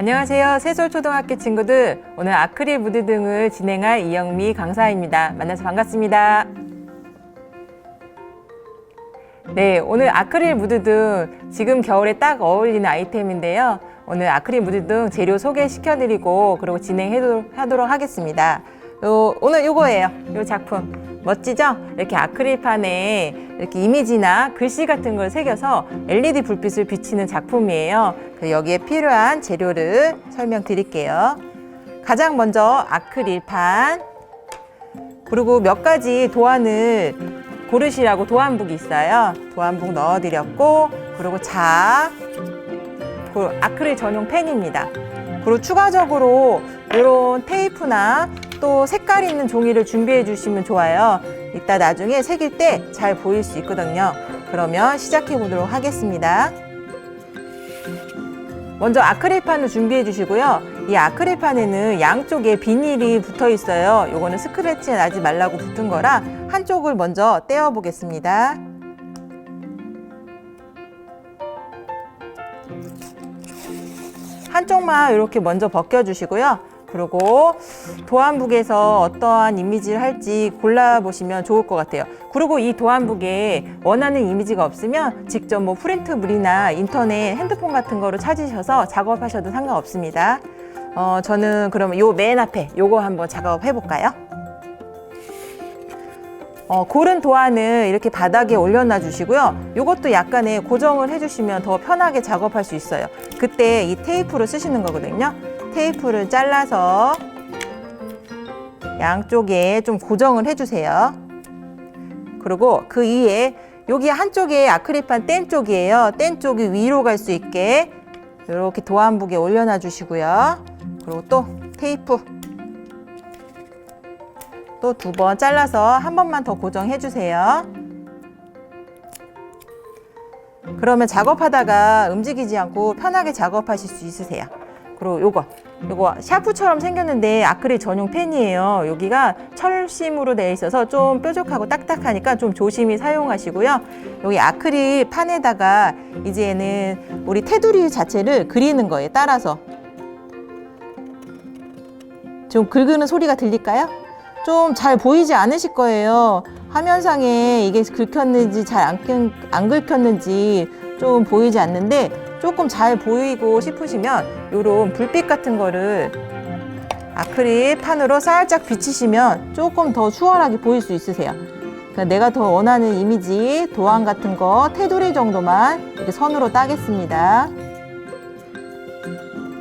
안녕하세요. 세솔초등학교 친구들. 오늘 아크릴 무드 등을 진행할 이영미 강사입니다. 만나서 반갑습니다. 네, 오늘 아크릴 무드 등 지금 겨울에 딱 어울리는 아이템인데요. 오늘 아크릴 무드 등 재료 소개시켜드리고 그리고 진행하도록 하겠습니다. 요, 오늘 요거예요. 요 작품. 멋지죠? 이렇게 아크릴판에 이렇게 이미지나 글씨 같은 걸 새겨서 LED 불빛을 비치는 작품이에요. 여기에 필요한 재료를 설명드릴게요. 가장 먼저 아크릴판, 그리고 몇 가지 도안을 고르시라고 도안북이 있어요. 도안북 넣어드렸고, 그리고 자, 그리고 아크릴 전용 펜입니다. 그리고 추가적으로 이런 테이프나 또 색깔 있는 종이를 준비해 주시면 좋아요. 이따 나중에 새길 때 잘 보일 수 있거든요. 그러면 시작해 보도록 하겠습니다. 먼저 아크릴판을 준비해 주시고요. 이 아크릴판에는 양쪽에 비닐이 붙어 있어요. 요거는 스크래치 나지 말라고 붙은 거라 한쪽을 먼저 떼어 보겠습니다. 한쪽만 이렇게 먼저 벗겨 주시고요. 그리고 도안북에서 어떠한 이미지를 할지 골라보시면 좋을 것 같아요. 그리고 이 도안북에 원하는 이미지가 없으면 직접 뭐 프린트물이나 인터넷 핸드폰 같은 거로 찾으셔서 작업하셔도 상관없습니다. 어, 저는 그러면 요맨 앞에 요거 한번 작업해 볼까요? 어, 고른 도안을 이렇게 바닥에 올려놔 주시고요. 이것도 약간의 고정을 해주시면 더 편하게 작업할 수 있어요. 그때 이 테이프를 쓰시는 거거든요. 테이프를 잘라서 양쪽에 좀 고정을 해주세요. 그리고 그 위에 여기 한쪽에 아크릴판 뗀 쪽이에요. 뗀 쪽이 위로 갈 수 있게 이렇게 도안북에 올려놔 주시고요. 그리고 또 테이프 또 두 번 잘라서 한 번만 더 고정해 주세요. 그러면 작업하다가 움직이지 않고 편하게 작업하실 수 있으세요. 그리고 요거 요거 샤프처럼 생겼는데 아크릴 전용 펜이에요. 여기가 철심으로 되어 있어서 좀 뾰족하고 딱딱하니까 좀 조심히 사용하시고요. 여기 아크릴 판에다가 이제는 우리 테두리 자체를 그리는 거예요. 따라서 좀 긁는 소리가 들릴까요? 좀 잘 보이지 않으실 거예요. 화면상에 이게 긁혔는지 잘 안 안 긁혔는지 좀 보이지 않는데 조금 잘 보이고 싶으시면 이런 불빛 같은 거를 아크릴 판으로 살짝 비치시면 조금 더 수월하게 보일 수 있으세요. 그러니까 내가 더 원하는 이미지, 도안 같은 거 테두리 정도만 이렇게 선으로 따겠습니다.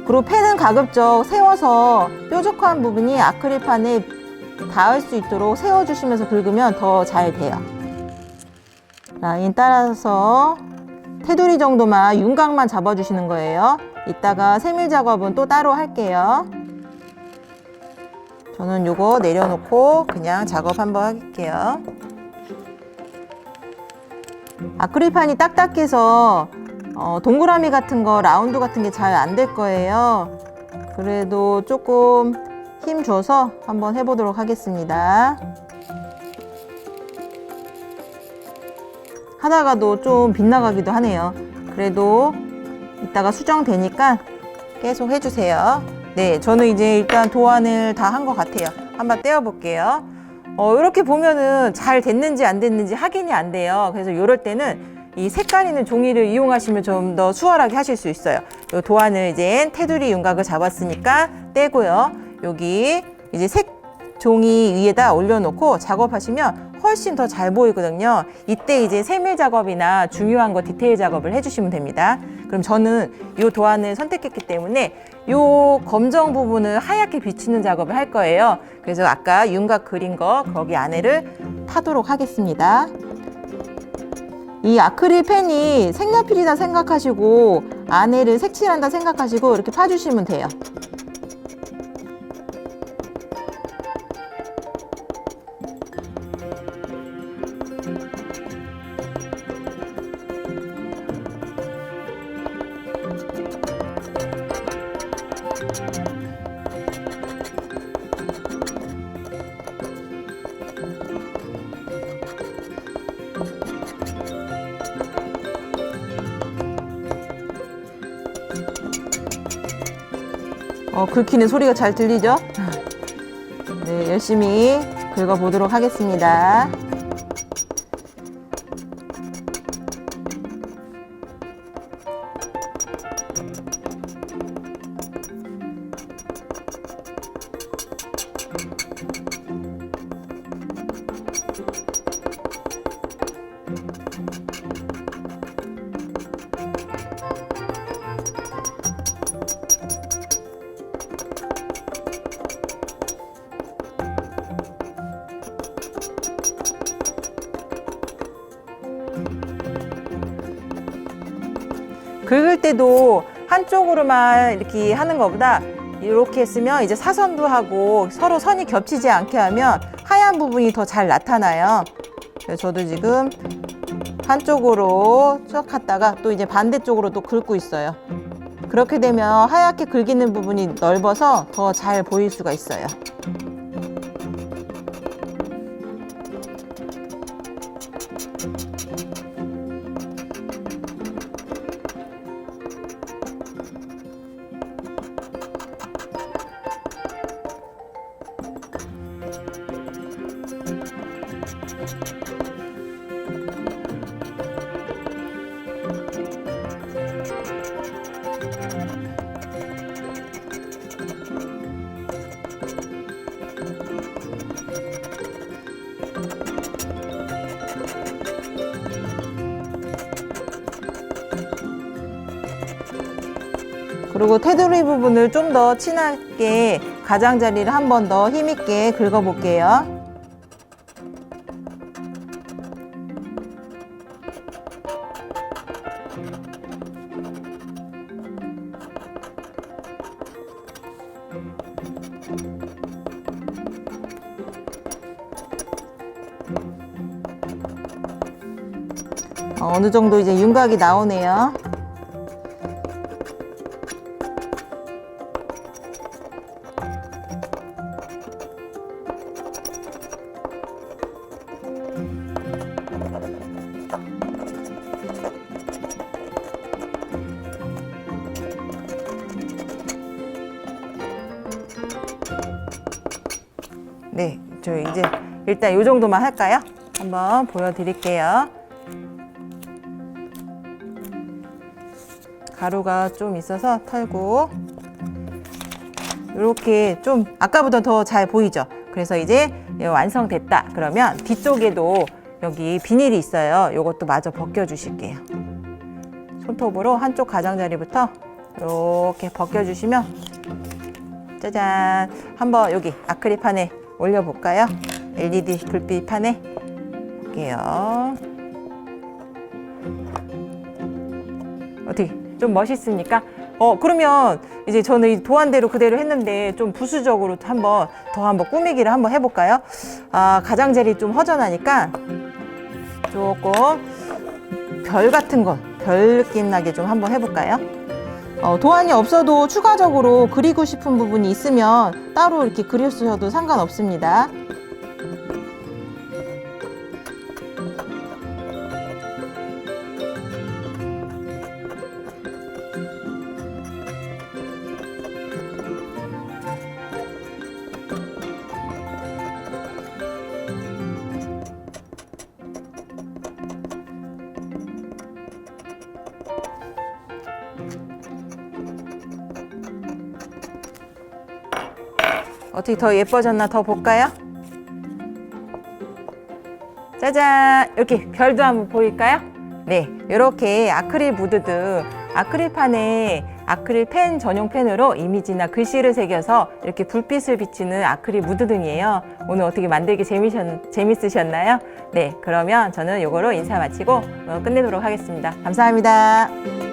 그리고 펜은 가급적 세워서 뾰족한 부분이 아크릴판에 닿을 수 있도록 세워주시면서 긁으면 더 잘 돼요. 라인 따라서 테두리 정도만 윤곽만 잡아주시는 거예요. 이따가 세밀 작업은 또 따로 할게요. 저는 요거 내려놓고 그냥 작업 한번 할게요. 아크릴판이 딱딱해서 어, 동그라미 같은 거, 라운드 같은 게 잘 안 될 거예요. 그래도 조금 힘 줘서 한번 해보도록 하겠습니다. 하다가도 좀 빗나가기도 하네요. 그래도 이따가 수정되니까 계속 해주세요. 네, 저는 이제 일단 도안을 다 한 것 같아요. 한번 떼어볼게요. 어, 이렇게 보면은 잘 됐는지 안 됐는지 확인이 안 돼요. 그래서 이럴 때는 이 색깔 있는 종이를 이용하시면 좀 더 수월하게 하실 수 있어요. 이 도안을 이제 테두리 윤곽을 잡았으니까 떼고요. 여기 이제 색 종이 위에다 올려놓고 작업하시면 훨씬 더 잘 보이거든요. 이때 이제 세밀 작업이나 중요한 거 디테일 작업을 해주시면 됩니다. 그럼 저는 이 도안을 선택했기 때문에 이 검정 부분을 하얗게 비치는 작업을 할 거예요. 그래서 아까 윤곽 그린 거 거기 안에를 파도록 하겠습니다. 이 아크릴 펜이 색연필이다 생각하시고 안에를 색칠한다 생각하시고 이렇게 파주시면 돼요. 어, 긁히는 소리가 잘 들리죠? 네, 열심히 긁어보도록 하겠습니다. 긁을 때도 한쪽으로만 이렇게 하는 것보다 이렇게 했으면 이제 사선도 하고 서로 선이 겹치지 않게 하면 하얀 부분이 더 잘 나타나요. 그래서 저도 지금 한쪽으로 쭉 갔다가 또 이제 반대쪽으로 또 긁고 있어요. 그렇게 되면 하얗게 긁이는 부분이 넓어서 더 잘 보일 수가 있어요. 그리고 테두리 부분을 좀더 진하게 가장자리를 한 번 더 힘있게 긁어볼게요. 어, 어느 정도 이제 윤곽이 나오네요. 저 이제 일단 이 정도만 할까요? 한번 보여드릴게요. 가루가 좀 있어서 털고 이렇게 좀 아까보다 더 잘 보이죠? 그래서 이제 완성됐다. 그러면 뒤쪽에도 여기 비닐이 있어요. 이것도 마저 벗겨 주실게요. 손톱으로 한쪽 가장자리부터 이렇게 벗겨 주시면 짜잔 한번 여기 아크릴판에 올려볼까요? LED 불빛판에 볼게요. 어떻게 좀 멋있습니까? 어 그러면 이제 저는 이 도안대로 그대로 했는데 좀 부수적으로 한번 더 한번 꾸미기를 한번 해볼까요? 아 가장자리 좀 허전하니까 조금 별 같은 거별 느낌 나게 좀 한번 해볼까요? 어, 도안이 없어도 추가적으로 그리고 싶은 부분이 있으면 따로 이렇게 그려주셔도 상관없습니다. 어떻게 더 예뻐졌나 더 볼까요? 짜잔! 이렇게 별도 한번 보일까요? 네, 이렇게 아크릴 무드등 아크릴판에 아크릴 펜 전용 펜으로 이미지나 글씨를 새겨서 이렇게 불빛을 비치는 아크릴 무드 등이에요. 오늘 어떻게 만들기 재미셨, 재밌으셨나요? 네, 그러면 저는 이거로 인사 마치고 어, 끝내도록 하겠습니다. 감사합니다.